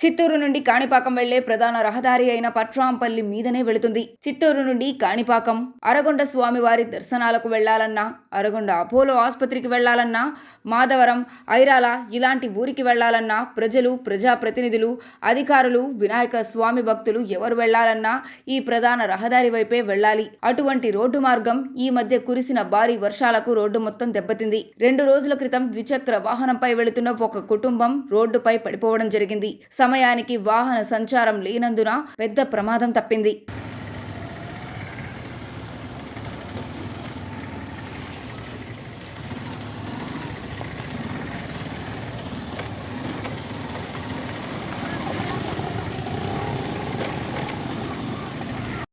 చిత్తూరు నుండి కాణిపాకం వెళ్ళే ప్రధాన రహదారి అయిన పట్రాంపల్లి మీదనే వెళుతుంది. చిత్తూరు నుండి కాణిపాకం అరగొండ స్వామివారి దర్శనాలకు వెళ్ళాలన్నా అరగొండ అపోలో ఆసుపత్రికి వెళ్ళాలన్నా మాధవరం ఐరాల ఇలాంటి ఊరికి వెళ్ళాలన్నా ప్రజలు ప్రజాప్రతినిధులు అధికారులు వినాయక స్వామి భక్తులు ఎవరు వెళ్ళాలన్నా ఈ ప్రధాన రహదారి వైపే వెళ్ళాలి అటువంటి రోడ్డు మార్గం ఈ మధ్య కురిసిన భారీ వర్షాలకు రోడ్డు మొత్తం దెబ్బతింది. రెండు రోజుల క్రితం ద్విచక్ర వాహనంపై వెళుతున్న ఒక కుటుంబం రోడ్డుపై పడిపోవడం జరిగింది. సమయానికి వాహన సంచారం లేనందున పెద్ద ప్రమాదం తప్పింది.